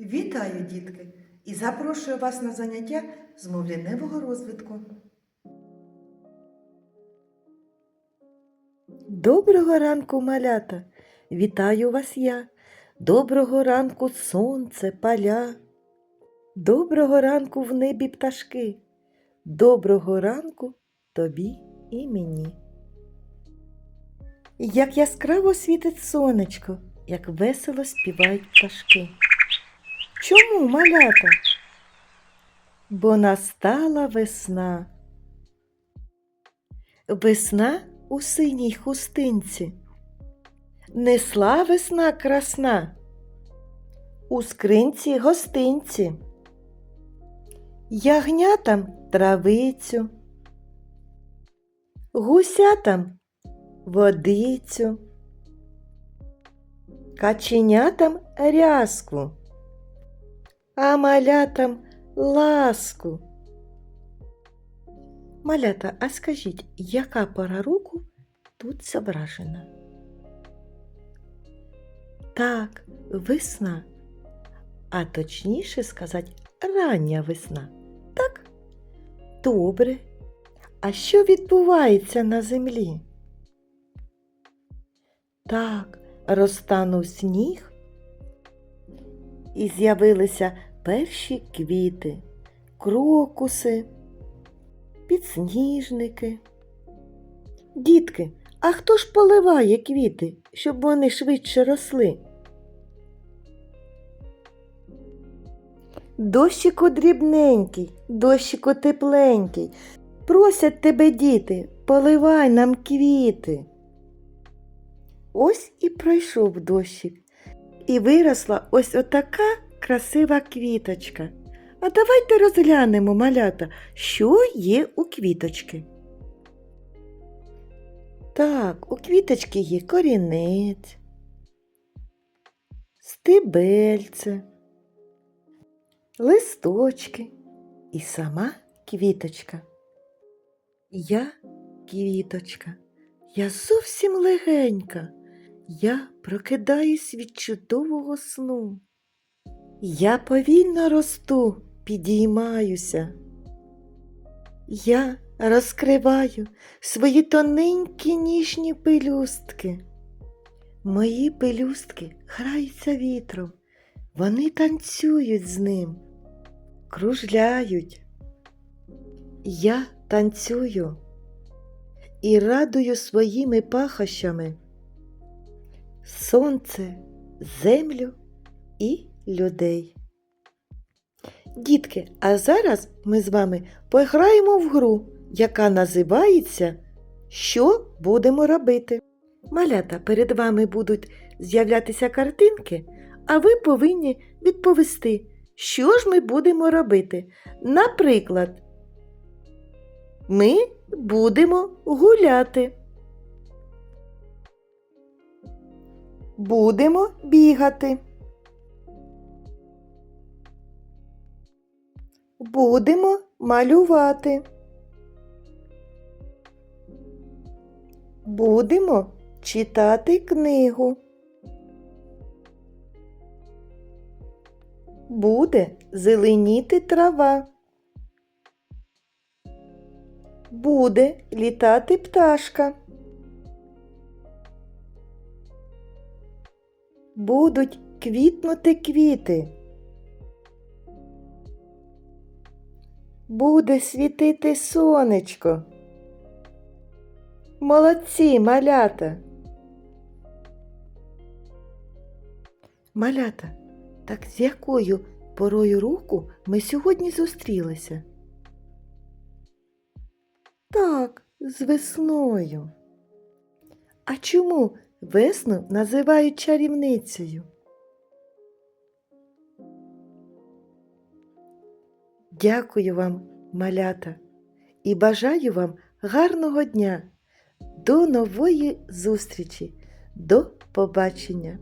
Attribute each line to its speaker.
Speaker 1: Вітаю, дітки! І запрошую вас на заняття з мовляневого розвитку.
Speaker 2: Доброго ранку, малята! Вітаю вас я. Доброго ранку сонце, поля. Доброго ранку в небі пташки. Доброго ранку тобі і мені. Як яскраво світить сонечко, як весело співають пташки. Чому, малята? Бо настала весна. Весна у синій хустинці. Несла весна красна. У скринці гостинці. Ягнятам травицю. Гусятам водицю. Каченятам рязку. А малятам ласку. Малята, а скажіть, яка пора року тут зображена? Так, весна. А точніше сказати, рання весна. Так? Добре. А що відбувається на землі? Так, розтанув сніг і з'явилися перші квіти, крокуси підсніжники. Дітки, а хто ж поливає квіти, щоб вони швидше росли? Дощику дрібненький, дощику тепленький. Просять тебе діти, поливай нам квіти. Ось і пройшов дощик, і виросла ось отака красива квіточка. А давайте розглянемо, малята, що є у квіточки. Так, у квіточки є корінець, стебельце, листочки і сама квіточка. Я квіточка, я зовсім легенька, я прокидаюсь від чудового сну. Я повільно росту, підіймаюся. Я розкриваю свої тоненькі ніжні пелюстки. Мої пелюстки граються вітром, вони танцюють з ним, кружляють. Я танцюю і радую своїми пахощами сонце, землю і людей. Дітки, а зараз ми з вами пограємо в гру, яка називається Що будемо робити? Малята, перед вами будуть з'являтися картинки, а ви повинні відповісти, що ж ми будемо робити. Наприклад, ми будемо гуляти. Будемо бігати. Будемо малювати. Будемо читати книгу. Буде зеленіти трава. Буде літати пташка. Будуть квітнути квіти. Буде світити сонечко. Молодці, малята. Малята, так з якою порою року ми сьогодні зустрілися? Так, з весною. А чому весну називають чарівницею? Дякую вам, малята, і бажаю вам гарного дня. До нової зустрічі. До побачення!